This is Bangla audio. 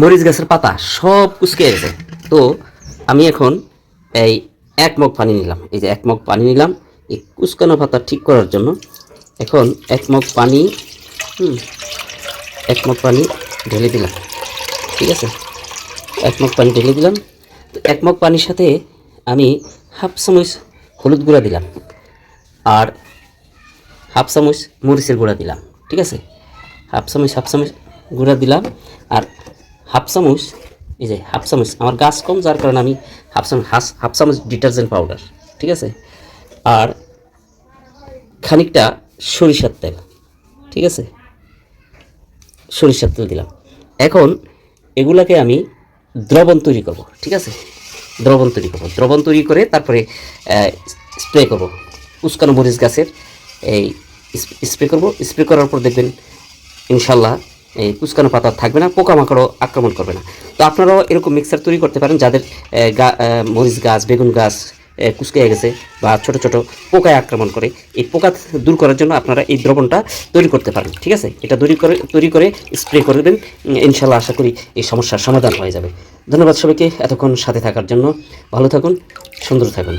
মরিচ গাছের পাতা সব কুচকে গেছে। তো আমি এখন এই এক মগ পানি নিলাম। এই যে এক মগ পানি নিলাম, এই কুচকানো পাতা ঠিক করার জন্য এখন এক মগ পানি এক মগ পানি ঢেলে দিলাম। ঠিক আছে? এক মগ পানি ঢেলে দিলাম। তো এক মগ পানির সাথে আমি হাফ চামচ হলুদ গুঁড়া দিলাম আর হাফ চামচ মরিচের গুঁড়া দিলাম। ঠিক আছে? হাফ চামচ হাফ চামচ গুঁড়া দিলাম আর হাফ চামচ এই যে হাফ চামচ আমার গাছ কম, যার কারণে আমি হাফ চামচ হাফ চামচ ডিটারজেন্ট পাউডার, ঠিক আছে? আর খানিকটা সরিষার তেল, ঠিক আছে? সরিষার তেল দিলাম। এখন এগুলাকে আমি দ্রবণ তৈরি করব, ঠিক আছে? দ্রবণ তৈরি করব। দ্রবণ তৈরি করে তারপরে স্প্রে করব। উস্কানো মরিচ গাছের এই স্প্রে করব। স্প্রে করার পর দেখবেন, ইনশাল্লাহ এই কুচকানো পাতা থাকবে না, পোকামাকড়ও আক্রমণ করবে না। তো আপনারাও এরকম মিক্সার তৈরি করতে পারেন যাদের মরিচ গাছ, বেগুন গাছ কুচকে গেছে বা ছোট ছোট পোকায় আক্রমণ করে, এই পোকা দূর করার জন্য আপনারা এই দ্রবণটা তৈরি করতে পারেন, ঠিক আছে? এটা তৈরি করে তৈরি করে স্প্রে করে দেবেন ইনশাল্লাহ আশা করি এই সমস্যার সমাধান হয়ে যাবে। ধন্যবাদ সবাইকে এতক্ষণ সাথে থাকার জন্য। ভালো থাকুন, সুন্দর থাকুন।